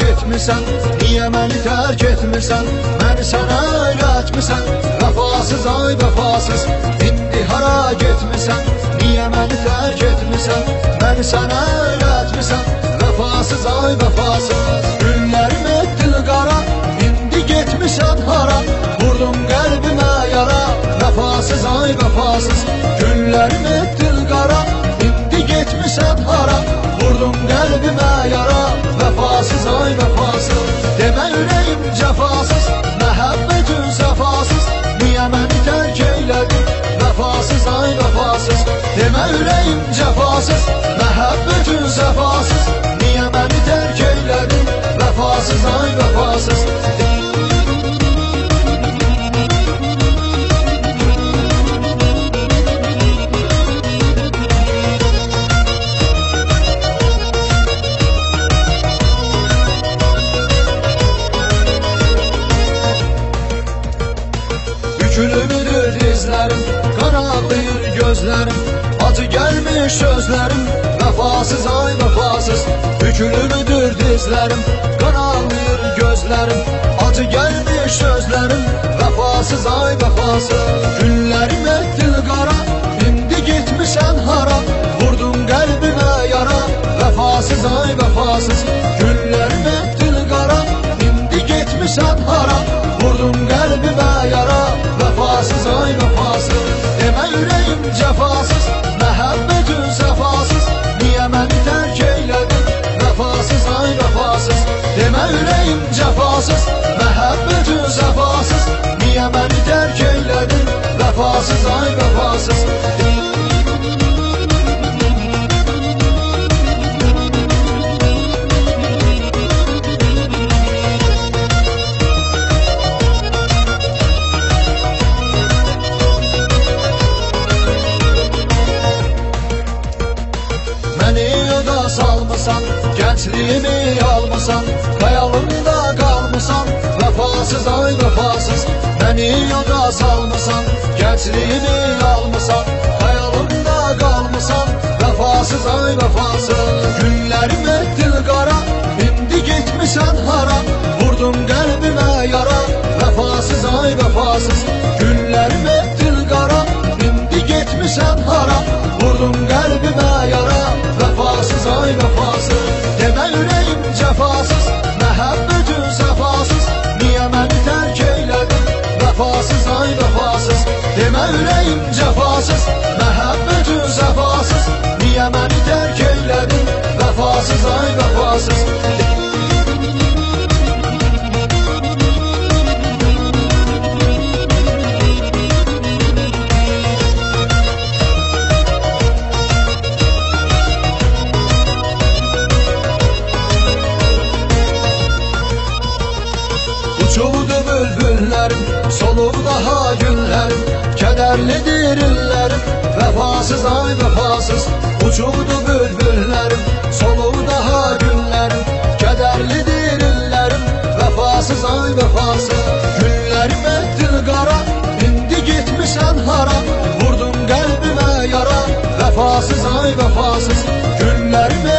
getmisən Niyə məni tərk etmisən Məni sənə öyrətmisən Vəfasız ay vəfasız İndi hara getmisən Niyə məni tərk etmisən Məni sənə öyrətmisən Vəfasız ay vəfasız Günlərim etdin qara İndi getmisən hara Vurdun qəlbimə yara Vəfasız ay vəfasız Günlərim etdin qara İndi getmisən hara Vurdun qəlbimə yara Demə ürəyim cəfasız Məhəbbətin səfasız Niyə məni tərk eylədin Vəfasız ay vəfasız Demə ürəyim cəfasız Məhəbbətin səfasız Niyə məni tərk eylədin Vəfasız ay vəfasız Bükülümüdür dizlərim, qaraqlayır gözlərim. Acı gəlmiş sözlərim, vəfasız ay vəfasız Bükülümüdür dizlərim, qaraqlayır gözlərim Acı gəlmiş sözlərim, vəfasız ay vəfasız Günlərim etdin qara, indi getmisən hara Vurdun qəlbimə yara, vəfasız ay vəfasız Vəfasız ay vəfasız Demə ürəyim cəfasız Məhəbbətin səfasız Niyə məni tərk eylədin Vəfasız ay vəfasız Məni salmısan Gençliğimi almısan Hayalımda kalmısan Vefasız ay vefasız Beni yoda salmısan Gençliğimi almısan Hayalımda kalmısan Vefasız ay vefasız Günlerim ettiler. Vəfasız ay vəfasız Demə ürəyim cəfasız Məhəbbətin səfasız Niyə məni tərk eylədin Vəfasız ay vəfasız Kədərlidir illərim, vəfasız ay vəfasız Uçuldu bülbüllərim, solub daha günlərim Kədərlidir illərim, vəfasız ay vəfasız Günlərim etdin qara, indi getmisən hara Vurdun qəlbimə yara, vəfasız ay vəfasız Günlərim